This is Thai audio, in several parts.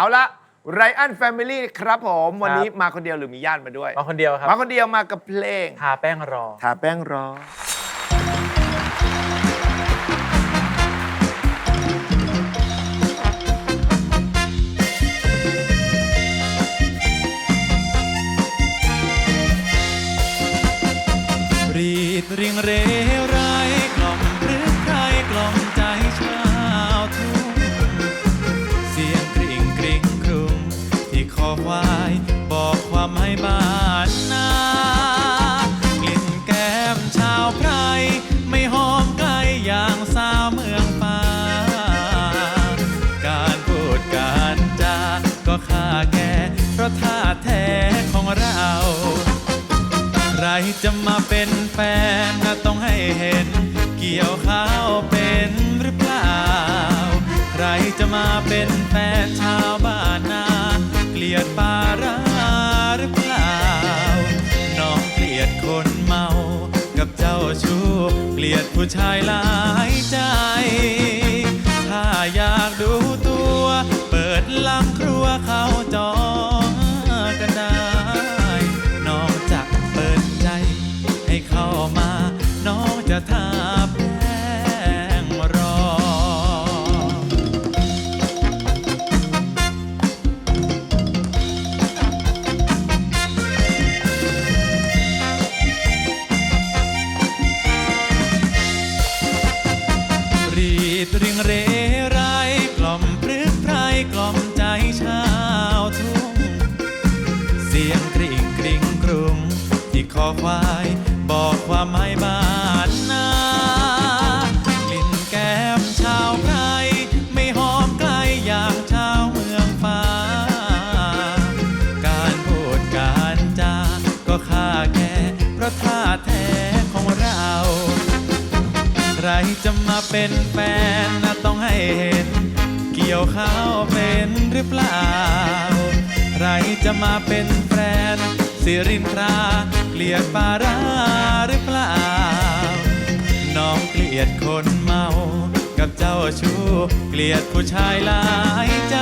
เอาละไรอันแฟมิลี่ครับผม วันนี้มาคนเดียวหรือมีญาติมาด้วย มาคนเดียวครับ มาคนเดียวมากับเพลงทาแป้งรอ ทาแป้งรอ รีดเรียงเรไร จะมาเป็นแฟนก็ต้องให้เห็น เกี่ยวข้าวเป็นหรือเปล่า ใครจะมาเป็นแฟนชาวบ้านนา เกลียดปาร้าหรือเปล่า น้องเกลียดคนเมา กับเจ้าชู้เกลียดผู้ชายหลาย ที่คอควาย บอกความหมายบ้านนากลิ่นแก้มชาวไพรไม่หอมไกลอย่างชาวเมืองฟ้า การพูดการจาก็ค่าแก่เพราะท่าแท้ของเรา ใครจะมาเป็นแฟนนะต้องให้เห็น เกี่ยวข้าวเป็นหรือเปล่า ใครจะมาเป็นแฟน สิรินทราเกลียดปาราหรือเปล่า น้องเกลียดคนเมา กับเจ้าชู้เกลียดผู้ชายหลายใจ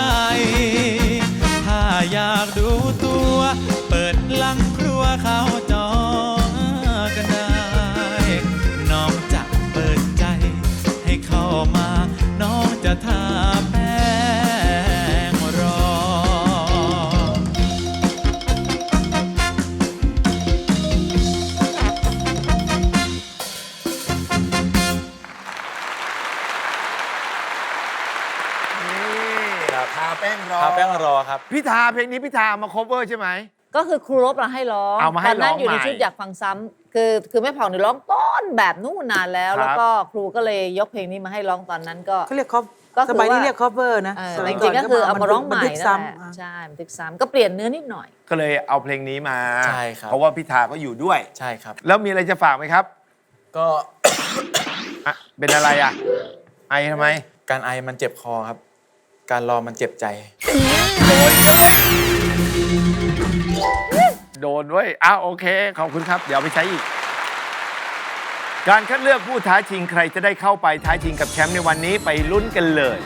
ทาแป้งรอทาแป้งรอครับพี่ทาเพลงนี้พี่ทาเอามา cover ใช่ไหม ก็คือครูรบเราให้ร้องเอามาให้ตอนนั้นร้องอยู่ในใหม่ ชุดอยากฟังซ้ำคือคือแม่ผ่องเนี่ยร้องต้นแบบนู่นนานแล้ว ครับ แล้วก็ครูก็เลยยกเพลงนี้มาให้ร้องตอนนั้นก็ เขาเรียกคอก็คือสมัยนี้ว่า เรียก cover นะเออสแต่มัจยริงๆก็คือเอามาร้องใหม่บันทึกนั่นซ้แหละำอะใช่บันทึกซ้ำก็เปลี่ยนเนื้อนิดหน่อย ก็เลยเอาเพลงนี้มา ใช่ครับ เพราะว่าพี่ทาก็อยู่ด้วย ใช่ครับ แล้วมีอะไรจะฝากไหมครับก็ อะเป็นอะไรอะ ไอทำไม การไอมันเจ็บคอครับ การรอมันเจ็บใจ โดนเว้ยอ้าวโอเค ขอบคุณครับ เดี๋ยวเอาไปใช้อีก การคัดเลือกผู้ท้าชิงใครจะได้เข้าไปท้าชิงกับแชมป์ในวันนี้ไปลุ้นกันเลย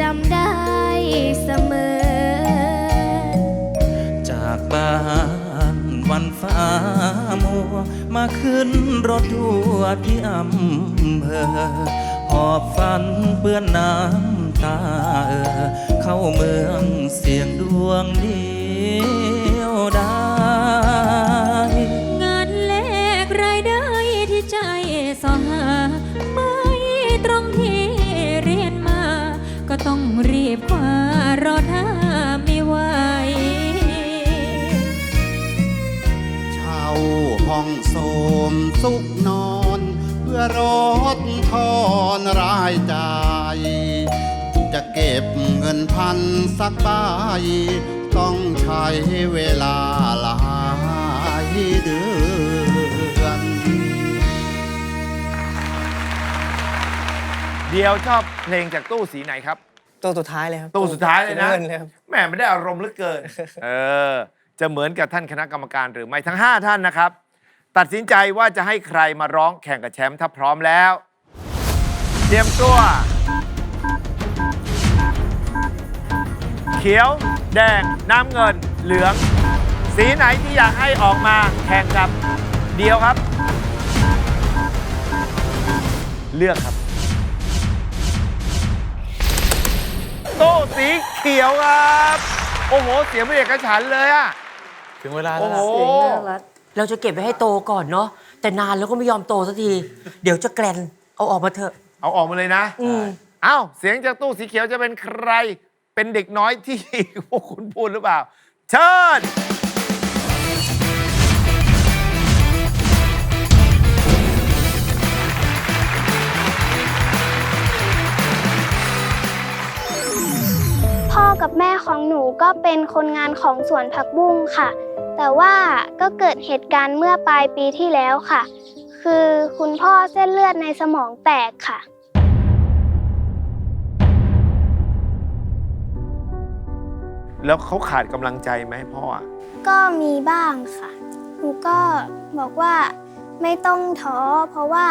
จำได้เสมอ จากบ้านวันฟ้ามัว มาขึ้นรถทัวร์ที่อำเภอหอบฝันเปื้อนน้ำตา เข้าเมืองเสียงดวง โสมสุขนอน เพื่อรดทอนรายจ่ายจะเก็บเงินพันสักใบต้องใช้เวลาหลายเดือน เดียวชอบเพลงจากตู้สีไหนครับ ตัวสุดท้ายเลยครับตู้สุดท้ายเลยนะเงินเลยครับ แหมไม่ได้อารมณ์เหลือเกิน เออ จะเหมือนกับท่านคณะกรรมการหรือไม่ทั้ง 5 ท่านนะครับ ตัดสินใจว่าจะให้ใครมาร้องแข่งกับแชมป์ถ้าพร้อมแล้ว เตรียมตัว เขียว แดง น้ำเงิน เหลือง สีไหนที่อยากให้ออกมาแข่งกับเดียวครับ เลือกครับ โต๊ะสีเขียวครับ โอ้โห เสียงเป็นเอกฉันท์เลยอะถึงเวลาโอ้แล้วโห ล่ะเราจะเก็บไว้ให้โตก่อนเนาะแต่นานแล้วก็ไม่ยอมโตสักที เดี๋ยวจะแกลนเอาออกมาเถอะ เอาออกมาเลยนะอืม เอ้าเสียงจากตู้สีเขียวจะเป็นใคร เป็นเด็กน้อยที่ พวกคุณพูดหรือเปล่า เชิญ กับแม่ของหนูก็เป็นคนงานของสวนผักบุ้งค่ะ แต่ว่าก็เกิดเหตุการณ์เมื่อปลายปีที่แล้วค่ะ คือคุณพ่อเส้นเลือดในสมองแตกค่ะ แล้วเขาขาดกำลังใจไหมพ่ออะก็มีบ้างค่ะ หนูก็บอกว่าไม่ต้องท้อเพราะว่า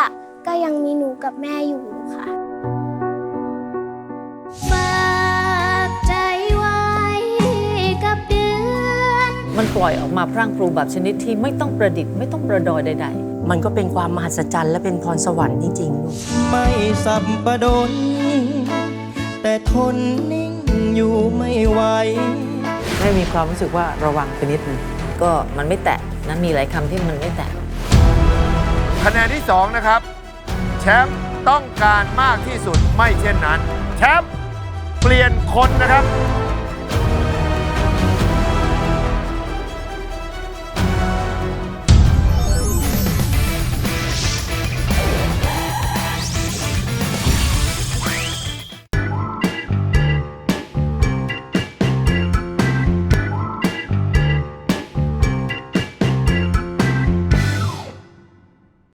ก็ยังมีหนูกับแม่อยู่ค่ะ มันปล่อยออกมาพรั่งพรูแบบชนิดที่ไม่ต้องประดิษฐ์ไม่ต้องประดอยใดมันก็เป็นความมหัศจรรย์และเป็นพรสวรรค์จริงๆลูกไม่สับประดน แต่ทนนิ่งอยู่ไม่ไหวๆไม่มีความรู้สึกว่าระวังไปนิดนึงก็มันไม่แตะนะมีหลายคำที่มันไม่แตะคะแนนที่2นะครับ แชมป์ต้องการมากที่สุดไม่เช่นนั้น แชมป์เปลี่ยนคนนะครับ